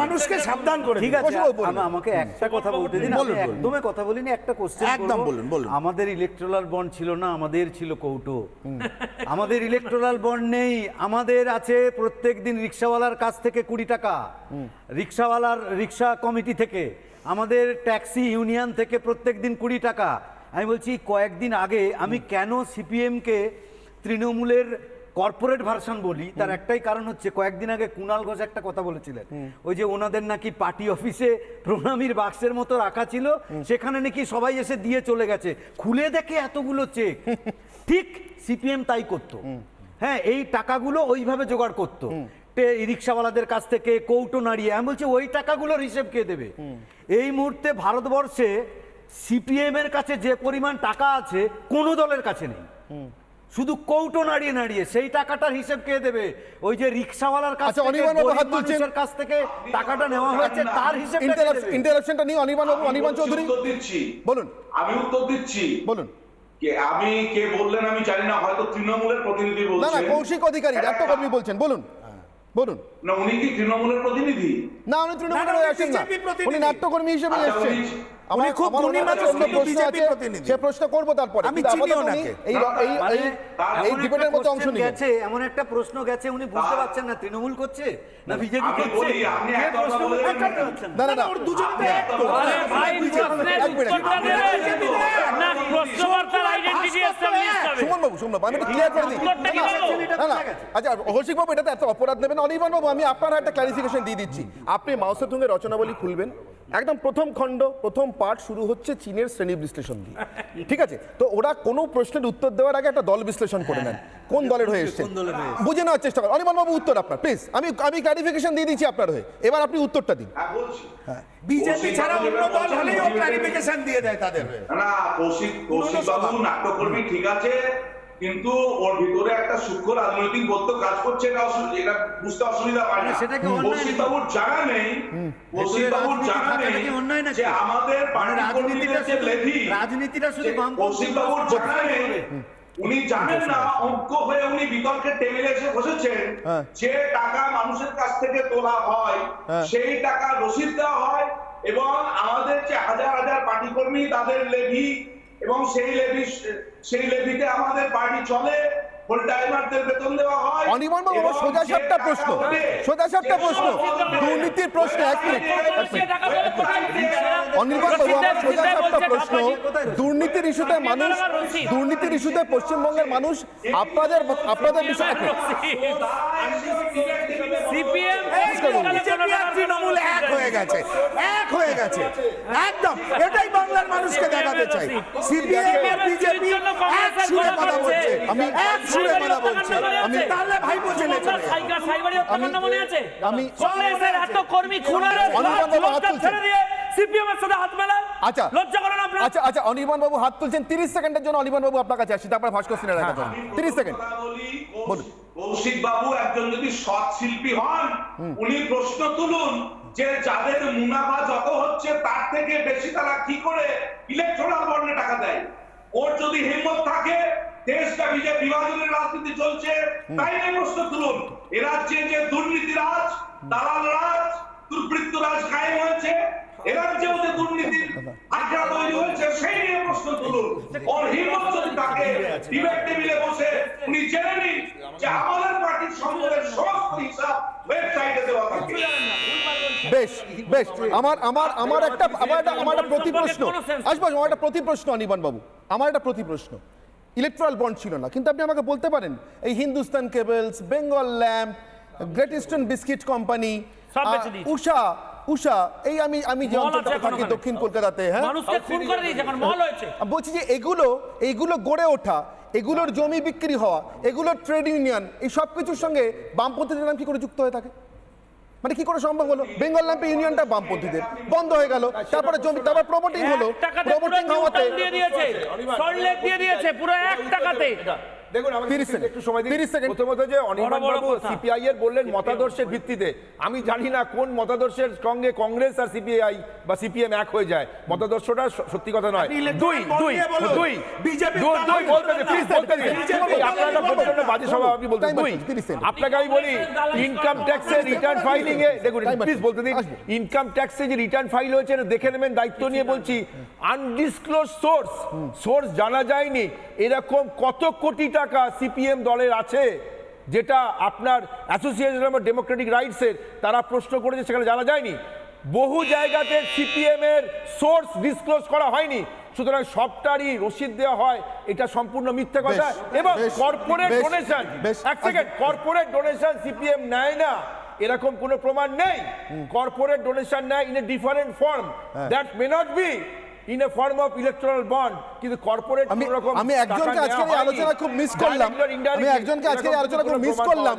মানুষকে সাবধান করে ঠিক। আছে আমাকে একটা কথা বলতে দিন। বলুন, আমি একদমই কথা বলিনি একটা কোশ্চেন একদম বলুন, বলুন। আমাদের ইলেকট্রাল বন্ড ছিল না আমাদের ছিল কৌটো। আমাদের ইলেকট্রাল বন্ড নেই আমাদের আছে প্রত্যেক দিন রিক্সাওয়ালার কাছ থেকে কুড়ি টাকা। রিক্সাওয়ালার রিক্সা কমিটি থেকে আমাদের ট্যাক্সি ইউনিয়ন থেকে প্রত্যেক দিন কুড়ি টাকা। আমি বলছি কয়েকদিন আগে আমি কেন সিপিএমকে তৃণমূলের কর্পোরেট ভার্সন বলি তার একটাই কারণ হচ্ছে কয়েকদিন আগে কুণাল ঘোষ একটা কথা বলেছিলেন। ওই যে ওনাদের নাকি পার্টি অফিসে প্রণামীর বাক্সের মতো রাখা ছিল সেখানে নাকি সবাই এসে দিয়ে চলে গেছে। খুলে দেখে এতগুলো চেক ঠিক সিপিএম তাই করতো। হ্যাঁ এই টাকাগুলো ওইভাবে জোগাড় করতো। টে- রিক্সাওয়ালাদের কাছ থেকে কৌটো নাড়িয়ে আমি বলছি ওই টাকাগুলোর হিসেব কে দেবে? এই মুহূর্তে ভারতবর্ষে সিপিএম এর কাছে যে পরিমাণ টাকা আছে কোনো দলের কাছে নেই। শুধু কৌটো নাড়িয়ে নাড়িয়ে সেই টাকাটার হিসেব কে দেবে? ওই যে রিক্সাওয়ালার কাছ আচ্ছা, থেকে অনির্বাণ বাবু হাত তুলছেন। কাছ থেকে টাকাটা নেওয়া হয়েছে তার হিসেব ইন্টারাপশনটা নিয়ে অনির্বাণ বাবু অনির্বাণ চৌধুরী। দিচ্ছি। বলুন। আমি উত্তর দিচ্ছি। বলুন। কে আমি কে বললেন আমি জানি না হয়তো তৃণমূলের প্রতিনিধি না না বলছেন। কৌশিক অধিকারী রাষ্ট্রকর্মী বলছেন বলুন। বলুন। না উনি কি তৃণমূলের প্রতিনিধি? না উনি তৃণমূলের না, না, উনি নাট্যকর্মী হিসেবে আচ্ছা, এসেছেন। উনি- উনি খুব গুণী মানুষ, কিন্তু আছে, প্রতিনিধি। সে প্রশ্ন করব তারপরে। আমি আপাতত উনি এই এই মানে এই ডিবেটের মধ্যে অংশ নিবেন গেছে এমন একটা প্রশ্ন গেছে উনি বুঝতে পারছেন না তৃণমূল করছে না বিজেপি আমি করছে? আপনি কে কথা প্রশ্ন বলে করতে দিন। পারছেন না না না ওর দুজনে এক তো। ভাই প্রশ্নের এক মিনিট। উত্তরটা দেবেন। না প্রশ্নকর্তার আইডেন্টিটি এস্টাবলিশ হবে সুমন বাবু সুমন বাবু আমি এটা ক্লিয়ার করে দিই উত্তরটা কি বলব? না না আচ্ছা কৌশিক বাবু এটাতে এত অপরাধ নেবেন অনির্বাণ বাবু আমি আপনার একটা ক্লারিফিকেশন দিয়ে দিচ্ছি। আপনি মাউসেতুঙ্গের রচনাবলী খুলবেন। একদম প্রথম খণ্ড প্রথম পার্ট শুরু হচ্ছে চীনের শ্রেণি বিশ্লেষণ দিয়ে। ঠিক আছে? তো ওরা কোনো প্রশ্নের উত্তর দেওয়ার আগে একটা দল বিশ্লেষণ করে নেন। কোন দলের হয়ে এসছে? বুঝে নেওয়ার চেষ্টা করেন। অনির্বাণ বাবু উত্তর আপনার প্লিজ আমি আমি ক্লারিফিকেশন দিয়ে দিচ্ছি আপনার হয়ে। এবার আপনি উত্তরটা দিন। হ্যাঁ বলছি। বিজেপি ছাড়া অন্য দল ক্লারিফিকেশন দিয়ে দেয় তাদের না, কৌশিক কৌশিক বাবু নাট্যকর্মী ঠিক আছে কিন্তু ওর ভিতরে একটা সূক্ষ্ম রাজনৈতিক বদ্ধ কাজ করছে এটা এটা বুঝতে অসুবিধা হয় না সেটাকে কৌশিক বাবুর জানা নেই কৌশিক বাবুর জানা নেই? যে আমাদের মানে রাজনীতিটা যে লেভি রাজনীতিটা শুধু কৌশিক বাবুর জানা নেই উনি জানেন না অঙ্ক হয়ে উনি বিতর্কের টেবিলে এসে বসেছেন হ্যাঁ। যে টাকা মানুষের কাছ থেকে তোলা হয় হ্যাঁ। সেই টাকা রসিদ দেওয়া হয় এবং আমাদের যে হাজার হাজার পার্টি কর্মী তাদের লেভি এবং সেই লেভি সেই লেভিতে আমাদের পার্টি চলে হয়। বাবু সোজা সাপটা প্রশ্ন। ওঠে, সোজা সাপটা প্রশ্ন। দুর্নীতির প্রশ্ন এক মিনিট। প্রশ্ন। দুর্নীতির ইস্যুতে মানুষ দুর্নীতির ইস্যুতে পশ্চিমবঙ্গের মানুষ আপনাদের আপনাদের বিষয় সিপিএম তৃণমূল এক হয়ে গেছে এক হয়ে গেছে। একদম এটাই বাংলার মানুষকে দেখাতে চাই। সিপিএম আর বিজেপি এক সুরে কথা বলছে। আমি এক সুরে কথা বলছে। আমি তাহলে ভাই। সাইবারি মনে আছে? আমি- কংগ্রেসের এত কর্মী খুন হলো অনির্বাণ বাবু হাত লজ্জা তুলছেন। ছেড়ে দিয়ে সিপিএম এর সাথে হাত মেলায় আচ্ছা। লজ্জা করেন আপনার? আচ্ছা আচ্ছা অনির্বাণ বাবু হাত তুলছেন। তিরিশ সেকেন্ডের জন্য অনির্বাণ বাবু আপনার কাছে আসছি তারপর ভাস্কর সিনহার হ্যাঁ, কাছে তিরিশ সেকেন্ড। কথা বলি, কৌশিক- বলুন। কৌশিক বাবু একজন যদি সৎ শিল্পী হন উনি প্রশ্ন তুলুন যে যাদের মুনাফা যত হচ্ছে তার থেকে বেশি তারা কি করে ইলেকট্রাল বন্ডে টাকা দেয়? ওর যদি হিম্মত থাকে দেশব্যাপী যে বিভাজনের রাজনীতি চলছে তাই নিয়ে প্রশ্ন তুলুন। এ রাজ্যে যে দুর্নীতি রাজ দালাল রাজ দুর্বৃত্ত রাজ কায়েম হয়েছে এ রাজ্যেও যে দুর্নীতির তৈরি হয়েছে সেই নিয়ে প্রশ্ন তুলুন। ওর হিম্মত যদি থাকে ডিবেট টেবিলে বসে উনি জেনে নিন যে আমাদের পার্টির সম্পদের সমস্ত হিসাব ওয়েবসাইটে দেওয়া থাকে। বেশ বেশ আমার আমার আমার একটা আমার একটা আমার একটা প্রতি প্রশ্ন। আসব আমার একটা প্রতি প্রশ্ন অনির্বাণ বাবু। আমার একটা প্রতি প্রশ্ন। ইলেকট্রাল বন্ড ছিল না কিন্তু আপনি আমাকে বলতে পারেন এই Hindustan cables Bengal lamp great eastern biscuit company. Usha Usha এই আমি আমি যে এখন থাকি দক্ষিণ কলকাতাতে হ্যাঁ? মানুষকে খুন করে দিয়েছে এখন মল হয়েছে। বলছি যে এগুলো এইগুলো গড়ে ওঠা এগুলোর জমি বিক্রি হওয়া এগুলোর ট্রেড ইউনিয়ন এই সব কিছুর সঙ্গে বামপন্থীদের নাম কি করে যুক্ত হয়ে থাকে? মানে কি করে সম্ভব হলো? বেঙ্গল ল্যাম্প ইউনিয়নটা বামপন্থীদের। বন্ধ হয়ে গেল তারপরে জমি তারপর প্রমোটিং হলো প্রমোটিং হওয়াতে দিয়ে দিয়েছে দিয়ে দিয়েছে পুরো এক টাকাতে। দেখুন আমাকে একটু সময় দিন। 30 সেকেন্ড। প্রথমত যে অনির্বাণ বাবু সিপিআই এর বললেন মতাদর্শের ভিত্তিতে। আমি জানি না কোন মতাদর্শের সঙ্গে কংগ্রেস আর সিপিআই বা সিপিএম এক হয়ে যায়। মতাদর্শটা সত্যি কথা নয়। দুই দুই দুই। BJP দুই দুই বলতে প্লিজ বলতে দিন আপনারা বলতে বাজে সভা আপনি বলতে দুই আছে, 30 সেকেন্ড। আপনাকে আমি বলি ইনকাম ট্যাক্সের রিটার্ন ফাইলিং এ দেখুন প্লিজ বলতে দিন। ইনকাম ট্যাক্সে যে রিটার্ন ফাইল হয়েছে দেখে নেবেন দায়িত্ব নিয়ে বলছি। আনডিসক্লোজ সোর্স সোর্স জানা যায়নি। এরকম কত কোটি টাকা সিপিএম দলের আছে যেটা আপনার অ্যাসোসিয়েশন অফ ডেমোক্রেটিক রাইটসের তারা প্রশ্ন করেছে সেখানে জানা যায়নি। বহু জায়গাতে সিপিএম এর সোর্স ডিসক্লোজ করা হয়নি। সুতরাং সবটারই রসিদ দেওয়া হয় এটা সম্পূর্ণ মিথ্যে কথা। এবং কর্পোরেট ডোনেশন এক সেকেন্ড কর্পোরেট ডোনেশন সিপিএম নেয় না এরকম কোনো প্রমাণ নেই। কর্পোরেট ডোনেশন নেয় in a different form that may not be in a form of electoral bond কিন্তু কর্পোরেট আমি আমি একজনকে আজকে আলোচনা খুব মিস করলাম। আমি একজনকে আজকে আলোচনা খুব মিস করলাম।